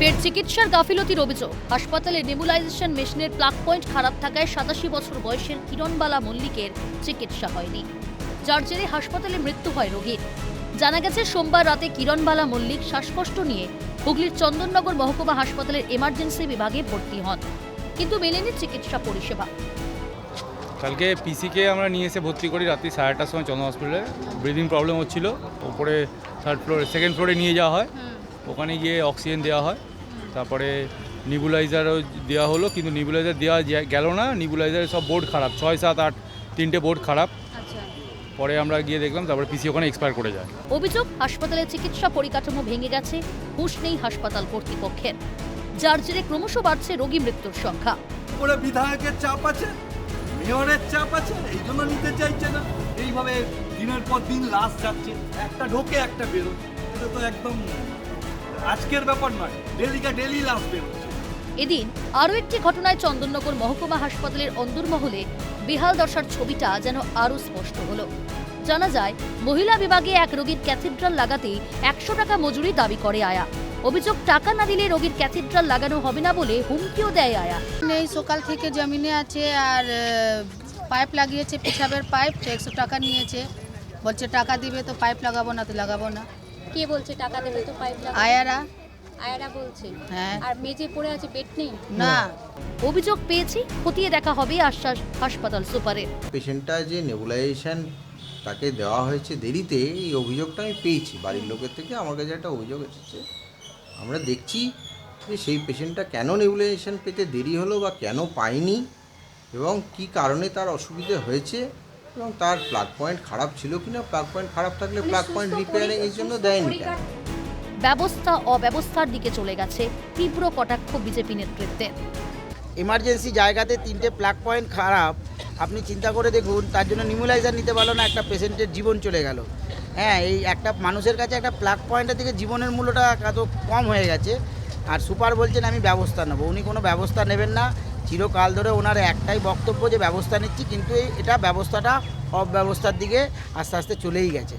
ফের চিকিৎসার গাফিলতির অভিযোগ। হাসপাতালে নেবুলাইজেশন মেশিনের প্লাগ পয়েন্ট খারাপ থাকায় সাতাশি বছর বয়সের কিরণবালা মল্লিকের চিকিৎসা হয়নি। যার জেরে হাসপাতালে মৃত্যু হয় রোগীর। জানা গেছে সোমবার রাতে কিরণবালা মল্লিক শ্বাসকষ্ট নিয়ে হুগলির চন্দননগর মহকুমা হাসপাতালের এমার্জেন্সি বিভাগে ভর্তি হন কিন্তু মেলেনি চিকিৎসা পরিষেবা। কালকে পিসিকে আমরা নিয়ে এসে ভর্তি করি রাত্রি সাড়ে আটটার সময় চন্দ্র হসপিটালে। ব্রিদিং প্রবলেম হচ্ছিল ওপরে থার্ড ফ্লোরে সেকেন্ড ফ্লোরে নিয়ে যাওয়া হয়। ওখানে গিয়ে অক্সিজেন দেওয়া হয়। তারপরে নিবুলাইজারও দেওয়া হলো কিন্তু নিবুলাইজার দেওয়া যা- গেল না। নিবুলাইজারের সব বোর্ড খারাপ ছয় সাত আট তিনটে বোর্ড খারাপ। পরে আমরা গিয়ে দেখলাম তারপরে পিসি ওখানে এক্সপায়ার করে যায়। অভিযোগ হাসপাতালে চিকিৎসা পরিকাঠামো ভেঙে গেছে হুঁশ নেই হাসপাতাল কর্তৃপক্ষের। যার জেরে ক্রমশ বাড়ছে রোগী মৃত্যুর সংখ্যা। উপরে বিধায়কের চাপ আছে মেয়রের চাপ আছে এই জন্য নিতে চাইছে না। এইভাবে দিনের পর দিন লাশ যাচ্ছে একটা ঢোকে একটা বেরোচ্ছে এটা তো একদম আজকের ব্যাপার নয় ডেলিকা ডেলি বেরোচ্ছে। এদিন আরও একটি ঘটনায় চন্দননগর মহকুমা হাসপাতালের অন্দরমহলে বেহাল দশার ছবিটা যেন আরও স্পষ্ট হলো। জানা যায় মহিলা বিভাগে এক রোগীর ক্যাথিড্রাল লাগাতে একশো টাকা মজুরি দাবি করে আয়া। অভিযোগ টাকা না দিলে রোগীর ক্যাথিড্রাল লাগানো হবে না বলে হুমকিও দেয় আয়া। এই সকাল থেকে জমিনে আছে আর পাইপ লাগিয়েছে পেশাবের পাইপ একশো টাকা নিয়েছে। বলছে টাকা দিবে তো পাইপ লাগাবো না তো লাগাবো না। কে বলছে টাকা দেবে? তো পাইপ লাগাবে? আয়ারা। আয়ারা বলছে। হ্যাঁ। আর মেজে পড়ে আছে বেড নেই? না। অভিযোগ পেয়েছি খতিয়ে দেখা হবে আশ্বাস হাসপাতাল সুপারের পেশেন্টটা যে নেবুলাইজেশন তাকে দেওয়া হয়েছে দেরিতে এই অভিযোগটা আমি পেয়েছি। বাড়ির লোকের থেকে আমার কাছে একটা অভিযোগ এসেছে। আমরা দেখছি যে সেই পেশেন্টটা কেন নেবুলাইজেশন পেতে দেরি হলো বা কেন পায়নি এবং কি কারণে তার অসুবিধে হয়েছে এবং তার প্লাগ পয়েন্ট খারাপ ছিল কিনা প্লাগ পয়েন্ট খারাপ থাকলে প্লাগ পয়েন্ট রিপেয়ারিং এর জন্য দেয়নি কেন? ব্যবস্থা অব্যবস্থার দিকে চলে গেছে তীব্র কটাক্ষ বিজেপি নেতৃত্বের। এমার্জেন্সি জায়গাতে তিনটে প্লাগ পয়েন্ট খারাপ। আপনি চিন্তা করে দেখুন তার জন্য নিমুলাইজার নিতে পারল না একটা পেশেন্টের জীবন চলে গেল। হ্যাঁ এই একটা মানুষের কাছে একটা প্লাগ পয়েন্টের থেকে জীবনের মূল্যটা এত কম হয়ে গেছে। আর সুপার বলছেন আমি ব্যবস্থা নেব। উনি কোনো ব্যবস্থা নেবেন না। চিরকাল ধরে ওনার একটাই বক্তব্য যে ব্যবস্থা নিচ্ছি, কিন্তু এটা ব্যবস্থাটা অব্যবস্থার দিকে আস্তে আস্তে চলেই গেছে।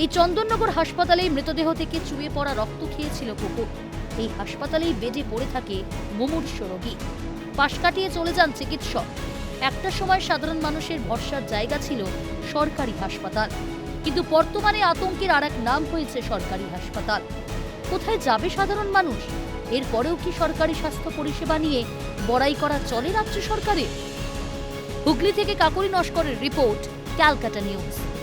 এই চন্দননগর হাসপাতালেই মৃতদেহ থেকে চুয়ে পড়া রক্ত খেয়েছিল কুকুর। এই হাসপাতালেই বেডে পড়ে থাকে মুমূর্ষ রোগী। পাশ কাটিয়ে চলে যান চিকিৎসক। একটা সময় সাধারণ মানুষের ভরসার জায়গা ছিল সরকারি হাসপাতাল। কিন্তু বর্তমানে আতঙ্কের আর এক নাম হয়েছে সরকারি হাসপাতাল। কোথায় যাবে সাধারণ মানুষ? এরপরেও কি সরকারি স্বাস্থ্য পরিষেবা নিয়ে বড়াই করা চলে রাজ্য সরকারের? হুগলি থেকে কাকুরি নস্করের রিপোর্ট, ক্যালকাটা নিউজ।